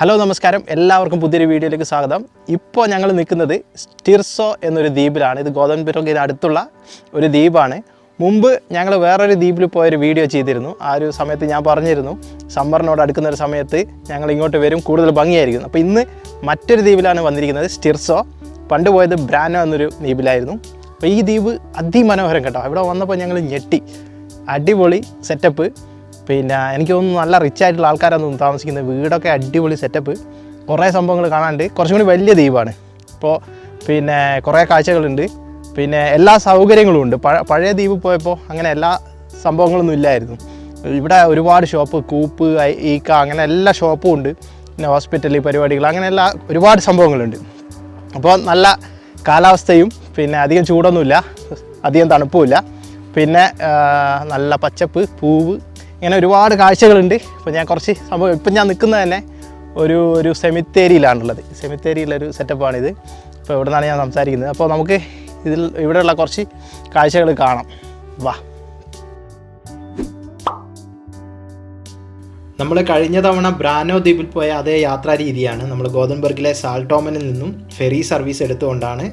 Hello നമസ്കാരം. എല്ലാവർക്കും പുതിയൊരു വീഡിയോയിലേക്ക് സ്വാഗതം. ഇപ്പോൾ ഞങ്ങൾ നിൽക്കുന്നത് സ്റ്റിർസോ എന്നൊരു ദ്വീപിലാണ്. ഇത് ഗോതമ്പുരകിന് അടുത്തുള്ള ഒരു ദ്വീപാണ്. മുമ്പ് ഞങ്ങൾ വേറൊരു ദ്വീപിൽ പോയൊരു വീഡിയോ ചെയ്തിരുന്നു. ആ ഒരു സമയത്ത് ഞാൻ പറഞ്ഞിരുന്നു സമ്മറിനോട് അടുക്കുന്ന ഒരു സമയത്ത് ഞങ്ങൾ ഇങ്ങോട്ട് വരും കൂടുതൽ ഭംഗിയായിരിക്കും. അപ്പോൾ ഇന്ന് മറ്റൊരു ദ്വീപിലാണ് വന്നിരിക്കുന്നത് സ്റ്റിർസോ പണ്ട് പോയത് ബ്രാനോ എന്നൊരു ദ്വീപിലായിരുന്നു. അപ്പോൾ ഈ ദ്വീപ് അതിമനോഹരം കേട്ടോ. ഇവിടെ വന്നപ്പോൾ ഞങ്ങൾ ഞെട്ടി. അടിപൊളി സെറ്റപ്പ് പിന്നെ എനിക്ക് തോന്നുന്നു നല്ല റിച്ച് ആയിട്ടുള്ള ആൾക്കാരാണ് താമസിക്കുന്നത് വീടൊക്കെ അടിപൊളി സെറ്റപ്പ് കുറേ സംഭവങ്ങൾ കാണാണ്ട് കുറച്ചും കൂടി വലിയ ദ്വീപാണ്. ഇപ്പോൾ പിന്നെ കുറേ കാഴ്ചകളുണ്ട്. പിന്നെ എല്ലാ സൗകര്യങ്ങളും ഉണ്ട്. പഴ പഴയ ദ്വീപ് പോയപ്പോൾ അങ്ങനെ എല്ലാ സംഭവങ്ങളൊന്നും ഇല്ലായിരുന്നു. ഇവിടെ ഒരുപാട് ഷോപ്പ് കൂപ്പ് ഈക്ക അങ്ങനെ എല്ലാ ഷോപ്പും ഉണ്ട്. പിന്നെ ഹോസ്പിറ്റൽ പരിപാടികൾ അങ്ങനെ എല്ലാ ഒരുപാട് സംഭവങ്ങളുണ്ട്. അപ്പോൾ നല്ല കാലാവസ്ഥയും പിന്നെ അധികം ചൂടൊന്നുമില്ല. അധികം തണുപ്പുമില്ല. പിന്നെ നല്ല പച്ചപ്പ് പൂവ് ഇങ്ങനെ ഒരുപാട് കാഴ്ചകളുണ്ട്. ഇപ്പോൾ ഞാൻ കുറച്ച് സംഭവം ഇപ്പം ഞാൻ നിൽക്കുന്നത് തന്നെ ഒരു ഒരു സെമിത്തേരിയിലാണുള്ളത്. സെമിത്തേരിയിലൊരു സെറ്റപ്പാണിത് ഇപ്പോൾ ഇവിടെ നിന്നാണ് ഞാൻ സംസാരിക്കുന്നത്. അപ്പോൾ നമുക്ക് ഇതിൽ ഇവിടെയുള്ള കുറച്ച് കാഴ്ചകൾ കാണാം. വാ. നമ്മൾ കഴിഞ്ഞ തവണ ബ്രാനോ ദ്വീപിൽ പോയ അതേ യാത്രാ രീതിയാണ് നമ്മൾ ഗോതൻബർഗിലെ സാൾട്ടോമനിൽ നിന്നും ഫെറി സർവീസ് എടുത്തുകൊണ്ടാണ്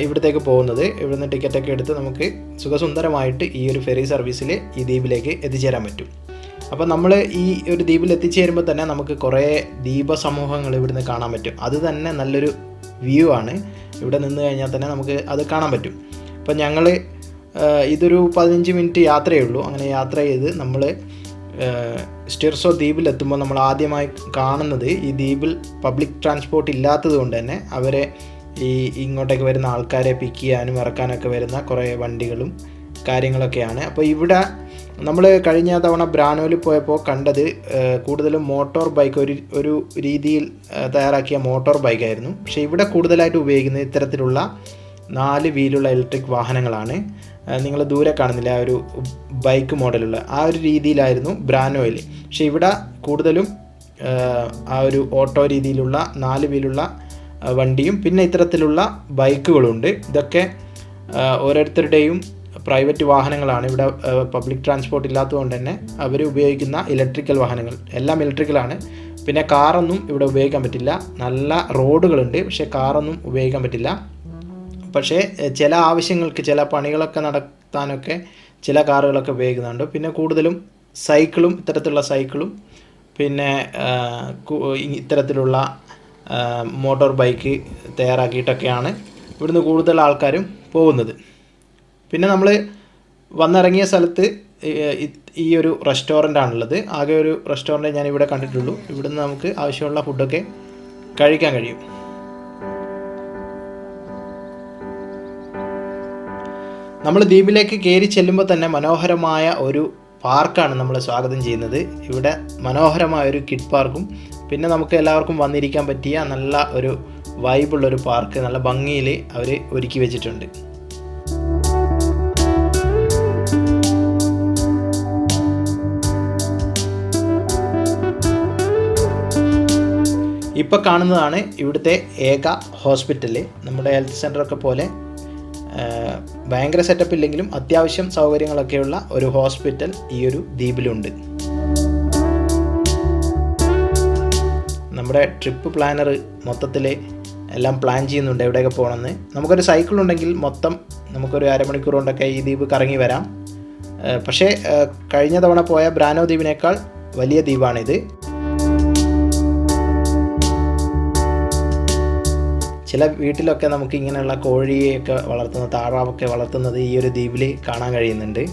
ഇവിടത്തേക്ക് പോകുന്നത്. ഇവിടുന്ന് ടിക്കറ്റൊക്കെ എടുത്ത് നമുക്ക് സുഖസുന്ദരമായിട്ട് ഈ ഒരു ഫെറി സർവീസിൽ ഈ ദ്വീപിലേക്ക് എത്തിച്ചേരാൻ പറ്റും. അപ്പോൾ നമ്മൾ ഈ ഒരു ദ്വീപിൽ എത്തിച്ചേരുമ്പോൾ തന്നെ നമുക്ക് കുറേ ദ്വീപ സമൂഹങ്ങൾ ഇവിടുന്ന് കാണാൻ പറ്റും. അത് തന്നെ നല്ലൊരു വ്യൂ ആണ്. ഇവിടെ നിന്ന് കഴിഞ്ഞാൽ തന്നെ നമുക്ക് അത് കാണാൻ പറ്റും. അപ്പോൾ ഞങ്ങൾ ഇതൊരു പതിനഞ്ച് മിനിറ്റ് യാത്രയേ ഉള്ളൂ. അങ്ങനെ യാത്ര ചെയ്ത് നമ്മൾ സ്റ്റിർസോ ദ്വീപിലെത്തുമ്പോൾ നമ്മൾ ആദ്യമായി കാണുന്നത് ഈ ദ്വീപിൽ പബ്ലിക് ട്രാൻസ്പോർട്ട് ഇല്ലാത്തത് കൊണ്ട് തന്നെ അവരെ ഈ ഇങ്ങോട്ടേക്ക് വരുന്ന ആൾക്കാരെ പിക്ക് ചെയ്യാനും ഇറക്കാനൊക്കെ വരുന്ന കുറേ വണ്ടികളും കാര്യങ്ങളൊക്കെയാണ്. അപ്പോൾ ഇവിടെ നമ്മൾ കഴിഞ്ഞ തവണ ബ്രാനോയിൽ പോയപ്പോൾ കണ്ടത് കൂടുതലും മോട്ടോർ ബൈക്ക് ഒരു ഒരു രീതിയിൽ തയ്യാറാക്കിയ മോട്ടോർ ബൈക്കായിരുന്നു പക്ഷേ ഇവിടെ കൂടുതലായിട്ട് ഉപയോഗിക്കുന്നത് ഇത്തരത്തിലുള്ള നാല് വീലുള്ള ഇലക്ട്രിക് വാഹനങ്ങളാണ്. നിങ്ങൾ ദൂരെ കാണുന്നില്ല ആ ഒരു ബൈക്ക് മോഡലുള്ള? ആ ഒരു രീതിയിലായിരുന്നു ബ്രാനോയിൽ. പക്ഷേ ഇവിടെ കൂടുതലും ആ, ഒരു ഓട്ടോ രീതിയിലുള്ള നാല് വീലുള്ള വണ്ടിയും പിന്നെ ഇത്തരത്തിലുള്ള ബൈക്കുകളുണ്ട്. ഇതൊക്കെ ഓരോരുത്തരുടെയും പ്രൈവറ്റ് വാഹനങ്ങളാണ്. ഇവിടെ പബ്ലിക് ട്രാൻസ്പോർട്ട് ഇല്ലാത്തതുകൊണ്ട് തന്നെ അവർ ഉപയോഗിക്കുന്ന ഇലക്ട്രിക്കൽ വാഹനങ്ങൾ. എല്ലാം ഇലക്ട്രിക്കലാണ് പിന്നെ കാറൊന്നും ഇവിടെ ഉപയോഗിക്കാൻ പറ്റില്ല. നല്ല റോഡുകളുണ്ട് പക്ഷേ കാറൊന്നും ഉപയോഗിക്കാൻ പറ്റില്ല. പക്ഷേ ചില ആവശ്യങ്ങൾക്ക് ചില പണികളൊക്കെ നടത്താനൊക്കെ ചില കാറുകളൊക്കെ ഉപയോഗിക്കുന്നുണ്ട്. പിന്നെ കൂടുതലും സൈക്കിളും ഇത്തരത്തിലുള്ള സൈക്കിളും പിന്നെ ഇത്തരത്തിലുള്ള മോട്ടോർ ബൈക്ക് തയ്യാറാക്കിയിട്ടൊക്കെയാണ് ഇവിടുന്ന് കൂടുതൽ ആൾക്കാരും പോകുന്നത്. പിന്നെ നമ്മൾ വന്നിറങ്ങിയ സ്ഥലത്ത് ഈ- ഒരു റെസ്റ്റോറന്റ് ആണുള്ളത് ആകെ ഒരു റെസ്റ്റോറന്റ് ഞാൻ ഇവിടെ കണ്ടിട്ടുള്ളൂ. ഇവിടുന്ന് നമുക്ക് ആവശ്യമുള്ള ഫുഡൊക്കെ കഴിക്കാൻ കഴിയും. നമ്മൾ ദ്വീപിലേക്ക് കയറി ചെല്ലുമ്പോൾ തന്നെ മനോഹരമായ ഒരു പാർക്കാണ് നമ്മൾ സ്വാഗതം ചെയ്യുന്നത്. ഇവിടെ മനോഹരമായ ഒരു കിഡ് പാർക്കും പിന്നെ നമുക്ക് എല്ലാവർക്കും വന്നിരിക്കാൻ പറ്റിയ നല്ല ഒരു വൈബുള്ളൊരു പാർക്ക് നല്ല ഭംഗിയിൽ അവർ ഒരുക്കി വെച്ചിട്ടുണ്ട്. ഇപ്പോൾ കാണുന്നതാണ് ഇവിടുത്തെ ഏക ഹോസ്പിറ്റൽ നമ്മുടെ ഹെൽത്ത് സെന്ററൊക്കെ പോലെ ഭയങ്കര സെറ്റപ്പ് ഇല്ലെങ്കിലും അത്യാവശ്യം സൗകര്യങ്ങളൊക്കെയുള്ള ഒരു ഹോസ്പിറ്റൽ ഈ ഒരു ദ്വീപിലുണ്ട്. നമ്മുടെ ട്രിപ്പ് പ്ലാനർ മൊത്തത്തിൽ എല്ലാം പ്ലാൻ ചെയ്യുന്നുണ്ട് എവിടെയൊക്കെ പോകണമെന്ന്. നമുക്കൊരു സൈക്കിൾ ഉണ്ടെങ്കിൽ മൊത്തം നമുക്കൊരു അരമണിക്കൂർ കൊണ്ടൊക്കെ ഈ ദ്വീപ് കറങ്ങി വരാം. പക്ഷേ കഴിഞ്ഞ തവണ പോയ ബ്രാനോ ദ്വീപിനേക്കാൾ വലിയ ദ്വീപാണിത്. ചില വീട്ടിലൊക്കെ നമുക്ക് ഇങ്ങനെയുള്ള കോഴിയൊക്കെ വളർത്തുന്ന താറാവൊക്കെ വളർത്തുന്നത് ഈ ഒരു ദ്വീപിൽ കാണാൻ കഴിയുന്നുണ്ട്.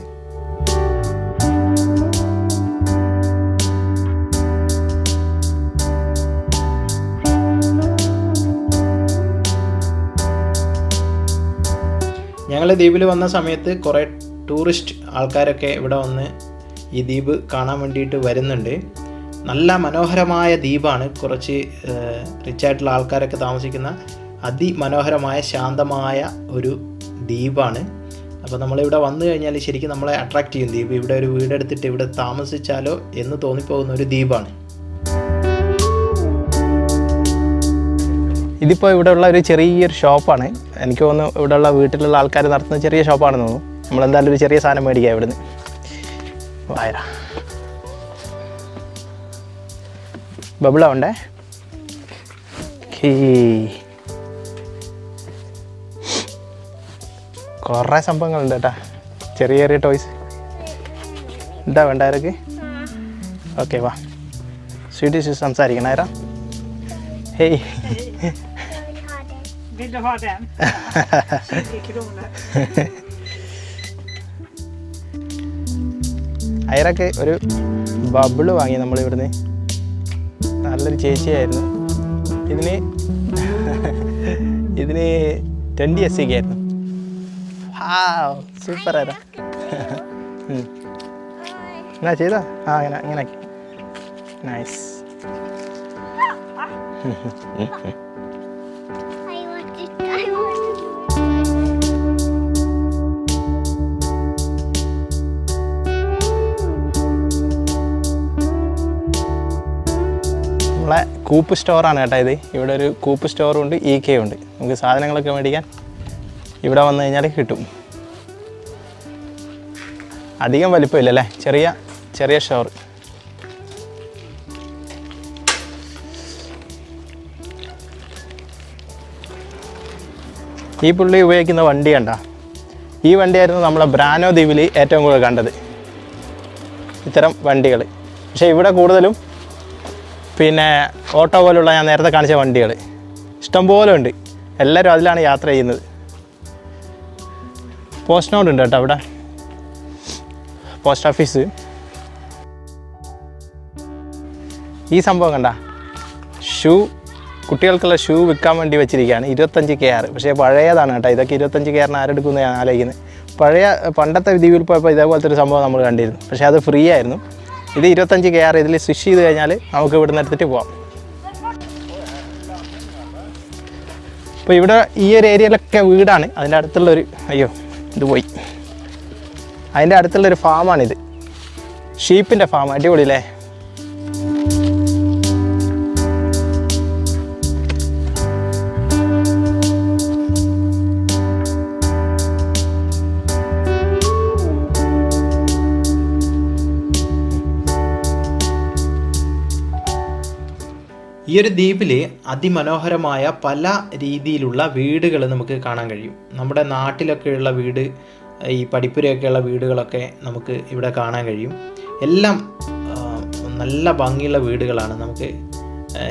ഞങ്ങൾ ദ്വീപിൽ വന്ന സമയത്ത് കുറേ ടൂറിസ്റ്റ് ആൾക്കാരൊക്കെ ഇവിടെ വന്ന് ഈ ദ്വീപ് കാണാൻ വേണ്ടിയിട്ട് വരുന്നുണ്ട്. നല്ല മനോഹരമായ ദ്വീപാണ്. കുറച്ച് റിച്ച് ആയിട്ടുള്ള ആൾക്കാരൊക്കെ താമസിക്കുന്ന അതിമനോഹരമായ ശാന്തമായ ഒരു ദ്വീപാണ്. അപ്പോൾ നമ്മളിവിടെ വന്നു കഴിഞ്ഞാൽ ശരിക്കും നമ്മളെ അട്രാക്റ്റ് ചെയ്യും ദ്വീപ്. ഇവിടെ ഒരു വീടെടുത്തിട്ട് ഇവിടെ താമസിച്ചാലോ എന്ന് തോന്നിപ്പോകുന്ന ഒരു ദ്വീപാണ്. ഇതിപ്പോൾ ഇവിടെയുള്ള ഒരു ചെറിയൊരു ഷോപ്പാണ്. എനിക്ക് തോന്നുന്നു ഇവിടെയുള്ള വീട്ടിലുള്ള ആൾക്കാർ നടത്തുന്ന ചെറിയ ഷോപ്പാണെന്ന് തോന്നുന്നു. നമ്മളെന്തായാലും ഒരു ചെറിയ സാധനം മേടിക്കാം ഇവിടുന്ന്. വായര ബബിള ഉണ്ടേ കുറേ സംഭവങ്ങളുണ്ട് കേട്ടാ. ചെറിയ ചെറിയ ടോയ്സ് എന്താ വേണ്ട ആരൊക്കെ? ഓക്കെ വാ. സ്വീറ്റ് സംസാരിക്കണം. ആരാ? Hey. Vill du ha den? 20 kronor. അയറൊക്കെ ഒരു ബബിൾ വാങ്ങി നമ്മൾ ഇവിടുന്ന്. നല്ലൊരു ചേച്ചിയായിരുന്നു. ഇതിന് ഇതിന് ട്വന്റി എസ് സിക്ക് ആയിരുന്നു. സൂപ്പർ ആയിരുന്നു. എന്നാ ചെയ്തോ? ആ അങ്ങനെ അങ്ങനെ നൈസ് കൂപ്പ് സ്റ്റോറാണ് കേട്ടോ ഇത്. ഇവിടെ ഒരു കൂപ്പ് സ്റ്റോറും ഉണ്ട് ഇ കെ ഉണ്ട് നമുക്ക് സാധനങ്ങളൊക്കെ മേടിക്കാൻ ഇവിടെ വന്നു കഴിഞ്ഞാൽ കിട്ടും. അധികം വലിപ്പമില്ല അല്ലേ ചെറിയ ചെറിയ ഷോർ ഈ പുള്ളി ഉപയോഗിക്കുന്ന വണ്ടി കണ്ട? ഈ വണ്ടിയായിരുന്നു നമ്മളെ ബ്രാനോ ദ്വീപിൽ ഏറ്റവും കൂടുതൽ കണ്ടത്. ഇത്തരം വണ്ടികൾ പക്ഷേ ഇവിടെ കൂടുതലും പിന്നെ ഓട്ടോ പോലുള്ള ഞാൻ നേരത്തെ കാണിച്ച വണ്ടികൾ ഇഷ്ടംപോലെ ഉണ്ട്. എല്ലാവരും അതിലാണ് യാത്ര ചെയ്യുന്നത്. പോസ്റ്റ് നോട്ട് ഉണ്ട് കേട്ടോ അവിടെ. പോസ്റ്റ് ഓഫീസ് ഈ സംഭവം കണ്ട? ഷൂ കുട്ടികൾക്കുള്ള ഷൂ വിൽക്കാൻ വേണ്ടി വെച്ചിരിക്കുകയാണ്. ഇരുപത്തഞ്ച് കെ ആർ പക്ഷേ പഴയതാണ് കേട്ടോ. ഇതൊക്കെ ഇരുപത്തഞ്ച് കെ ആറിന് ആരെടുക്കുന്നത് ഞാൻ ആലോചിക്കുന്നത്. പഴയ പണ്ടത്തെ ദ്വീപിൽ പോയപ്പോൾ ഇതേപോലത്തെ ഒരു സംഭവം നമ്മൾ കണ്ടിരുന്നു. പക്ഷേ അത് ഫ്രീ ആയിരുന്നു. ഇത് ഇരുപത്തഞ്ച് കെ ആർ ഇതിൽ സ്വിച്ച് ചെയ്ത് കഴിഞ്ഞാൽ നമുക്ക് ഇവിടെ നിന്ന് എടുത്തിട്ട് പോവാം. അപ്പോൾ ഇവിടെ ഈ ഒരു ഏരിയയിലൊക്കെ വീടാണ്. അതിന്റെ അടുത്തുള്ളൊരു അയ്യോ ഇത് പോയി. അതിന്റെ അടുത്തുള്ളൊരു ഫാമാണിത് ഷീപ്പിന്റെ ഫാം അടിപൊളിയല്ലേ? ഈ ഒരു ദ്വീപിൽ അതിമനോഹരമായ പല രീതിയിലുള്ള വീടുകൾ നമുക്ക് കാണാൻ കഴിയും. നമ്മുടെ നാട്ടിലൊക്കെയുള്ള വീട് ഈ പഠിപ്പുരയൊക്കെയുള്ള വീടുകളൊക്കെ നമുക്ക് ഇവിടെ കാണാൻ കഴിയും. എല്ലാം നല്ല ഭംഗിയുള്ള വീടുകളാണ്. നമുക്ക്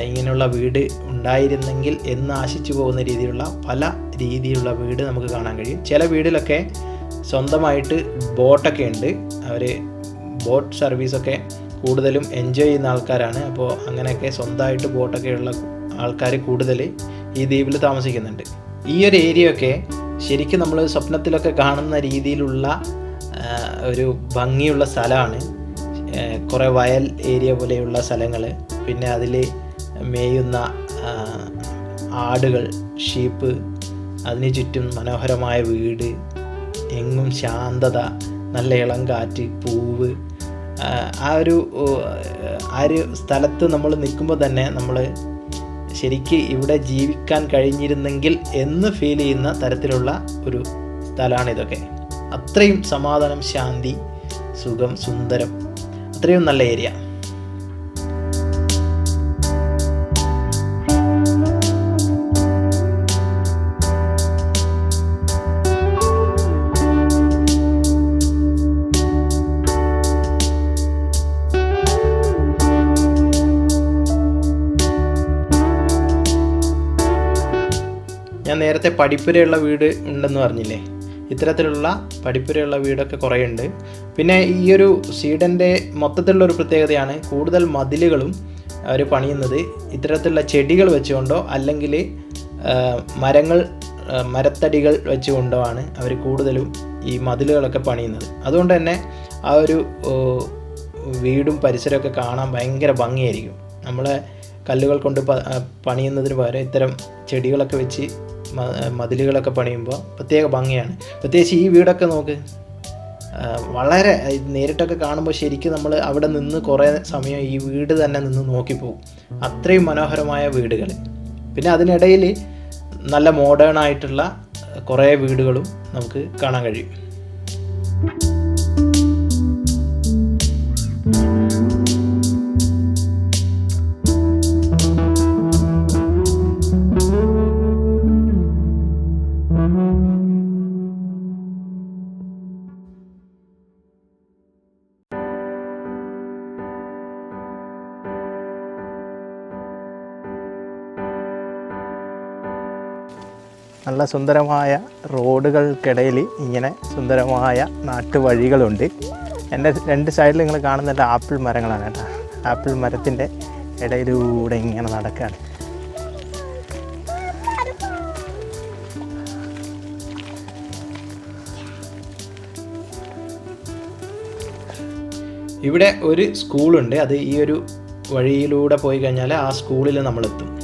ഇങ്ങനെയുള്ള വീട് ഉണ്ടായിരുന്നെങ്കിൽ എന്ന് ആശിച്ചു പോകുന്ന രീതിയിലുള്ള പല രീതിയിലുള്ള വീട് നമുക്ക് കാണാൻ കഴിയും. ചില വീടിലൊക്കെ സ്വന്തമായിട്ട് ബോട്ടൊക്കെ ഉണ്ട്. അവർ ബോട്ട് സർവീസൊക്കെ കൂടുതലും എൻജോയ് ചെയ്യുന്ന ആൾക്കാരാണ്. അപ്പോൾ അങ്ങനെയൊക്കെ സ്വന്തമായിട്ട് ബോട്ടൊക്കെയുള്ള ആൾക്കാർ കൂടുതൽ ഈ ദ്വീപിൽ താമസിക്കുന്നുണ്ട്. ഈ ഒരു ഏരിയ ഒക്കെ ശരിക്കും നമ്മൾ സ്വപ്നത്തിലൊക്കെ കാണുന്ന രീതിയിലുള്ള ഒരു ഭംഗിയുള്ള സ്ഥലമാണ്. കുറേ വയൽ ഏരിയ പോലെയുള്ള സ്ഥലങ്ങൾ പിന്നെ അതിൽ മേയുന്ന ആടുകൾ ഷീപ്പ് അതിന് ചുറ്റും മനോഹരമായ വീട് എങ്ങും ശാന്തത നല്ല ഇളം കാറ്റ് പൂവ് ആ, ഒരു ആ ഒരു സ്ഥലത്ത് നമ്മൾ നിൽക്കുമ്പോൾ തന്നെ നമ്മൾ ശരിക്ക് ഇവിടെ ജീവിക്കാൻ കഴിഞ്ഞിരുന്നെങ്കിൽ എന്ന് ഫീൽ ചെയ്യുന്ന തരത്തിലുള്ള ഒരു സ്ഥലമാണ് ഇതൊക്കെ. അത്രയും സമാധാനം ശാന്തി സുഖം സുന്ദരം. അത്രയും നല്ല ഏരിയ നേരത്തെ പഠിപ്പുരയുള്ള വീട് ഉണ്ടെന്ന് പറഞ്ഞില്ലേ? ഇത്തരത്തിലുള്ള പഠിപ്പുരയുള്ള വീടൊക്കെ കുറേ ഉണ്ട് പിന്നെ ഈ ഒരു സ്വീഡന്റെ മൊത്തത്തിലുള്ള ഒരു പ്രത്യേകതയാണ് കൂടുതൽ മതിലുകളും അവർ പണിയുന്നത്. ഇത്തരത്തിലുള്ള ചെടികൾ വെച്ചുകൊണ്ടോ അല്ലെങ്കിൽ മരങ്ങൾ മരത്തടികൾ വെച്ചുകൊണ്ടോ ആണ് അവർ കൂടുതലും ഈ മതിലുകളൊക്കെ പണിയുന്നത്. അതുകൊണ്ട് തന്നെ ആ ഒരു വീടും പരിസരമൊക്കെ കാണാൻ ഭയങ്കര ഭംഗിയായിരിക്കും. നമ്മളെ കല്ലുകൾ കൊണ്ട് പണിയുന്നതിന് പകരം ഇത്തരം ചെടികളൊക്കെ വെച്ച് മതിലുകളൊക്കെ പണിയുമ്പോൾ പ്രത്യേക ഭംഗിയാണ്. പ്രത്യേകിച്ച് ഈ വീടൊക്കെ നോക്ക്. വളരെ നേരിട്ടൊക്കെ കാണുമ്പോൾ ശരിക്കും നമ്മൾ അവിടെ നിന്ന് കുറേ സമയം ഈ വീട് തന്നെ നിന്ന് നോക്കിപ്പോകും അത്രയും മനോഹരമായ വീടുകൾ പിന്നെ അതിനിടയിൽ നല്ല മോഡേൺ ആയിട്ടുള്ള കുറേ വീടുകളും നമുക്ക് കാണാൻ കഴിയും. സുന്ദരമായ റോഡുകൾക്കിടയിൽ ഇങ്ങനെ സുന്ദരമായ നാട്ടുവഴികളുണ്ട്. എന്റെ രണ്ട് സൈഡിൽ നിങ്ങൾ കാണുന്നത് ആപ്പിൾ മരങ്ങളാണ് കേട്ടോ. ആപ്പിൾ മരത്തിന്റെ ഇടയിലൂടെ ഇങ്ങനെ നടക്കുകയാണ് ഇവിടെ ഒരു സ്കൂളുണ്ട്. അത് ഈ ഒരു വഴിയിലൂടെ പോയി കഴിഞ്ഞാൽ ആ സ്കൂളിൽ നമ്മളെത്തും.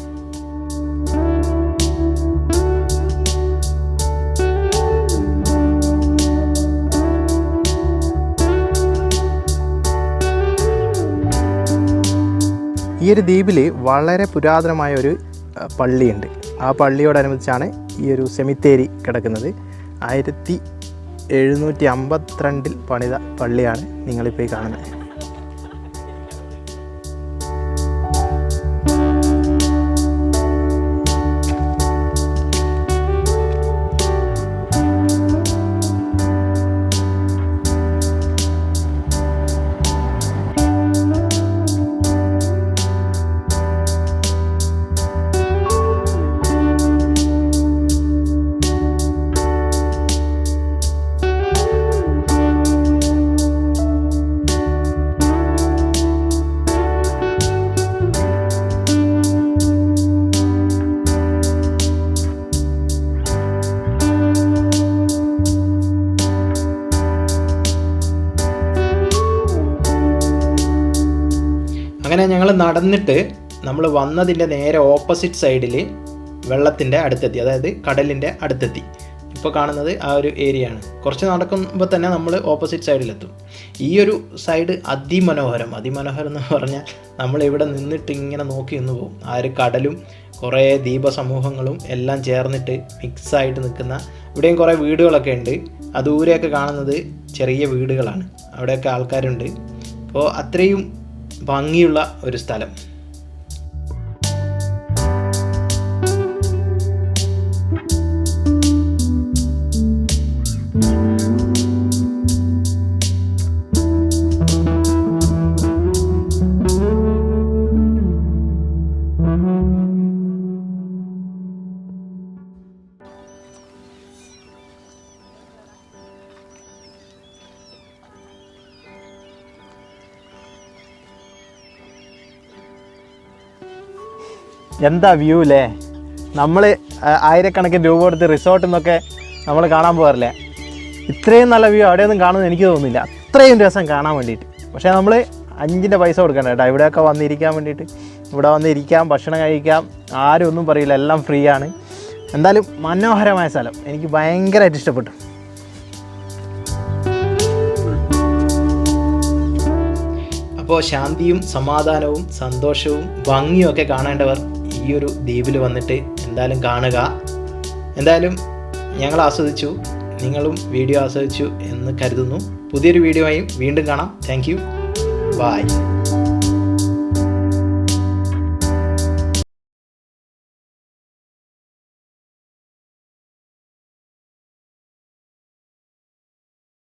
ഈ ഒരു ദ്വീപിൽ വളരെ പുരാതനമായ ഒരു പള്ളിയുണ്ട്. ആ പള്ളിയോടനുബന്ധിച്ചാണ് ഈ ഒരു സെമിത്തേരി കിടക്കുന്നത്. ആയിരത്തി എഴുന്നൂറ്റി അമ്പത്തിരണ്ടിൽ പണിത പള്ളിയാണ് നിങ്ങളിപ്പോൾ കാണുന്നത്. ഞങ്ങൾ നടന്നിട്ട് നമ്മൾ വന്നതിന്റെ നേരെ ഓപ്പോസിറ്റ് സൈഡിൽ വെള്ളത്തിന്റെ അടുത്തെത്തി. അതായത് കടലിന്റെ അടുത്തെത്തി. ഇപ്പോൾ കാണുന്നത് ആ ഒരു ഏരിയ ആണ്. കുറച്ച് നടക്കുമ്പോൾ തന്നെ നമ്മൾ ഓപ്പോസിറ്റ് സൈഡിലെത്തും ഈ ഒരു സൈഡ് അതിമനോഹരം. അതിമനോഹരം എന്ന് പറഞ്ഞാൽ നമ്മൾ ഇവിടെ നിന്നിട്ട് ഇങ്ങനെ നോക്കി നിന്ന് പോകും. ആ ഒരു കടലും കുറേ ദീപസമൂഹങ്ങളും എല്ലാം ചേർന്നിട്ട് മിക്സായിട്ട് നിൽക്കുന്ന ഇവിടെയും കുറേ വീടുകളൊക്കെ ഉണ്ട്. ആ ദൂരെയൊക്കെ കാണുന്നത് ചെറിയ വീടുകളാണ്. അവിടെയൊക്കെ ആൾക്കാരുണ്ട്. അപ്പോൾ അത്രയും ഭംഗിയുള്ള ഒരു സ്ഥലം. എന്താ വ്യൂ അല്ലേ നമ്മൾ ആയിരക്കണക്കിന് രൂപ കൊടുത്ത് റിസോർട്ടിൽ നിന്നൊക്കെ നമ്മൾ കാണാൻ പോകാറില്ലേ? ഇത്രയും നല്ല വ്യൂ അവിടെയൊന്നും കാണുമെന്ന് എനിക്ക് തോന്നുന്നില്ല. അത്രയും രസം കാണാൻ വേണ്ടിയിട്ട്. പക്ഷേ നമ്മൾ അഞ്ചിന്റെ പൈസ കൊടുക്കണം കേട്ടോ. ഇവിടെയൊക്കെ വന്നിരിക്കാൻ വേണ്ടിയിട്ട്. ഇവിടെ വന്നിരിക്കാം ഭക്ഷണം കഴിക്കാം. ആരും ഒന്നും പറയില്ല. എല്ലാം ഫ്രീ ആണ്. എന്തായാലും മനോഹരമായ സ്ഥലം. എനിക്ക് ഭയങ്കരമായിട്ട് ഇഷ്ടപ്പെട്ടു. അപ്പോൾ ശാന്തിയും സമാധാനവും സന്തോഷവും ഭംഗിയും ഒക്കെ കാണേണ്ടവർ ഈ ഒരു ദ്വീപിൽ വന്നിട്ട് എന്തായാലും കാണുക. എന്തായാലും ഞങ്ങൾ ആസ്വദിച്ചു നിങ്ങളും വീഡിയോ ആസ്വദിച്ചു എന്ന് കരുതുന്നു. പുതിയൊരു വീഡിയോ ആയി വീണ്ടും കാണാം. Thank you bye